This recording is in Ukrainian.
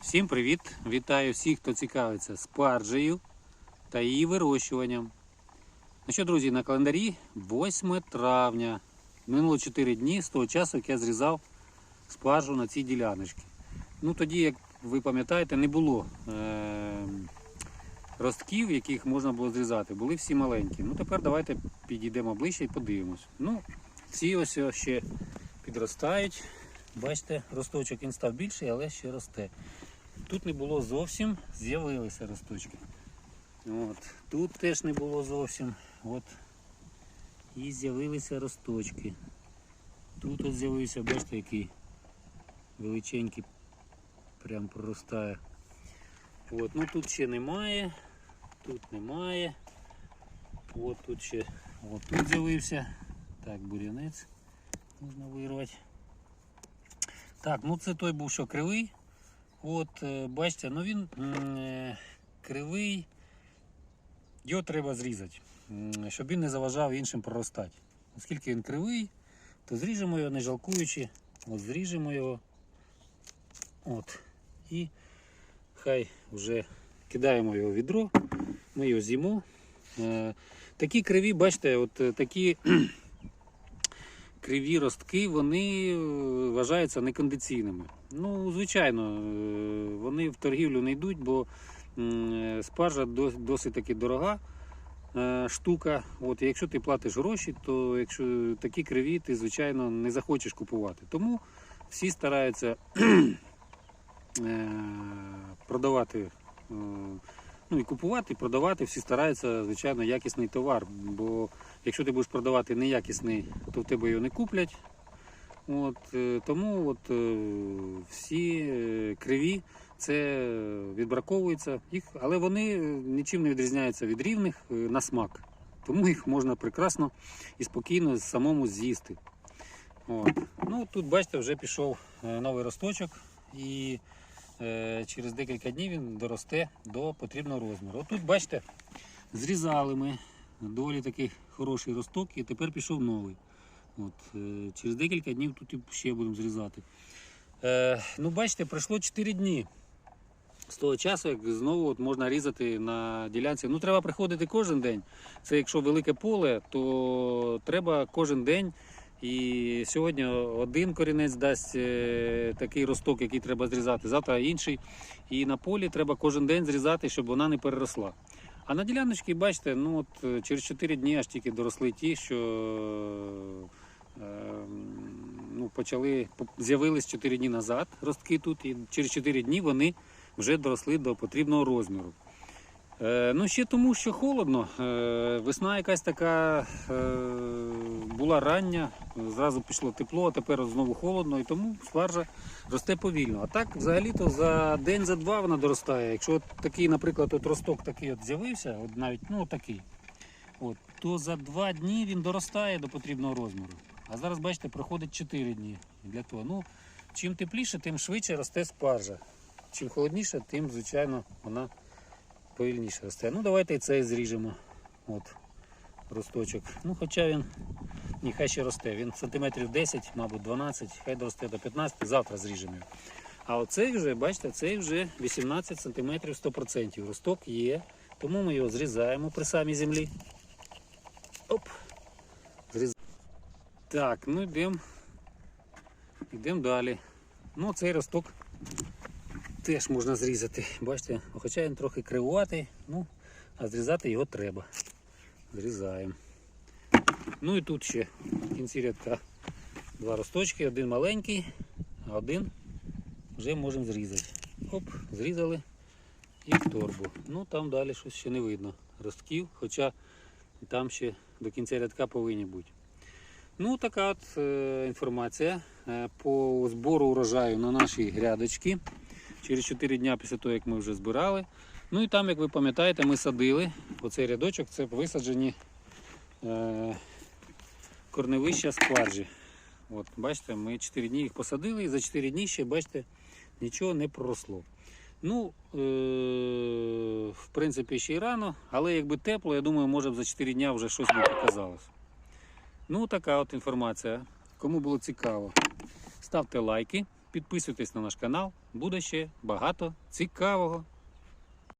Всім привіт! Вітаю всіх, хто цікавиться спаржею та її вирощуванням. Ну що, друзі, на календарі 8 травня. Минуло 4 дні з того часу, як я зрізав спаржу на цій діляночці. Ну тоді, як ви пам'ятаєте, не було е- ростків, яких можна було зрізати. Були всі маленькі. Ну тепер давайте підійдемо ближче і подивимось. Ну, ці ось ще підростають. Бачите, росточок він став більший, але ще росте. Тут не було зовсім, з'явилися росточки. От. Тут теж не було зовсім. От. І з'явилися росточки. Тут от з'явився, бачите, який величенький прям проростає. От. Ну тут ще немає. Тут немає. От тут ще от тут з'явився. Так, бурянець можна вирвати. Так, ну це той був, що кривий. От, е, бачите, ну він е, кривий. Його треба зрізати, щоб він не заважав іншим проростати. Оскільки він кривий, то зріжемо його, не жалкуючи. От зріжемо його. От. І хай вже кидаємо його в відро, ми його з'їмо. Е, Такі криві, бачите, от такі криві ростки, вони е, вважаються некондиційними. Ну, звичайно, е, вони в торгівлю не йдуть, бо е, спаржа досить таки дорога штука. От, якщо ти платиш гроші, то якщо такі криві, ти, звичайно, не захочеш купувати. Тому всі стараються продавати. Ну і купувати, і продавати, всі стараються, звичайно, якісний товар. Бо якщо ти будеш продавати неякісний, то в тебе його не куплять. От, е, тому от, е, всі е, криві це відбраковується, їх, але вони нічим не відрізняються від рівних на смак. Тому їх можна прекрасно і спокійно самому з'їсти. От. Ну, тут, бачите, вже пішов новий росточок і через декілька днів він доросте до потрібного розміру. Тут, бачите, зрізали ми доволі такий хороший росток і тепер пішов новий. От, е, через декілька днів тут ще будемо зрізати. Е, ну, бачите, пройшло 4 дні з того часу, як знову от можна різати на ділянці. Ну, треба приходити кожен день. Це якщо велике поле, то треба кожен день. І сьогодні один корінець дасть е, такий росток, який треба зрізати, завтра інший. І на полі треба кожен день зрізати, щоб вона не переросла. А на діляночці, бачите, ну от е, через 4 дні аж тільки доросли ті, що е, ну, почали, з'явились 4 дні назад ростки тут, і через 4 дні вони вже доросли до потрібного розміру. Е, ну, ще тому, що холодно. Е, весна якась така е, була рання, зразу пішло тепло, а тепер знову холодно, і тому спаржа росте повільно. А так, взагалі-то за день, за два вона доростає. Якщо от такий, наприклад, от росток такий от з'явився, от навіть ну, такий, от, то за два дні він доростає до потрібного розміру. А зараз, бачите, проходить 4 дні для того. Ну, чим тепліше, тим швидше росте спаржа. Чим холодніше, тим, звичайно, вона повільніше росте. Ну, давайте і цей зріжемо. От, росточок. Ну, хоча він, ні, хай ще росте. Він сантиметрів 10, мабуть, 12, хай доросте до 15, завтра зріжемо його. А оцей вже, бачите, цей вже 18 сантиметрів 100%. Росток є, тому ми його зрізаємо при самій землі. Оп. Зріз... Так, ну йдемо. Йдемо далі. Ну, цей росток теж можна зрізати. Бачите, хоча він трохи кривуватий, ну, а зрізати його треба. Зрізаємо. Ну і тут ще в кінці рядка два росточки, один маленький, а один вже можемо зрізати. Оп, зрізали і в торбу. Ну там далі щось ще не видно. Ростків, хоча там ще до кінця рядка повинні бути. Ну, така от е, інформація е, по збору урожаю на наші грядочки. Через 4 дня після того, як ми вже збирали. Ну і там, як ви пам'ятаєте, ми садили оцей рядочок, це висаджені е, корневища спаржі. От, бачите, ми 4 дні їх посадили і за 4 дні ще, бачите, нічого не проросло. Ну, е, в принципі, ще й рано, але якби тепло, я думаю, може б за 4 дня вже щось би показалось. Ну, така от інформація. Кому було цікаво, ставте лайки, підписуйтесь на наш канал, буде ще багато цікавого.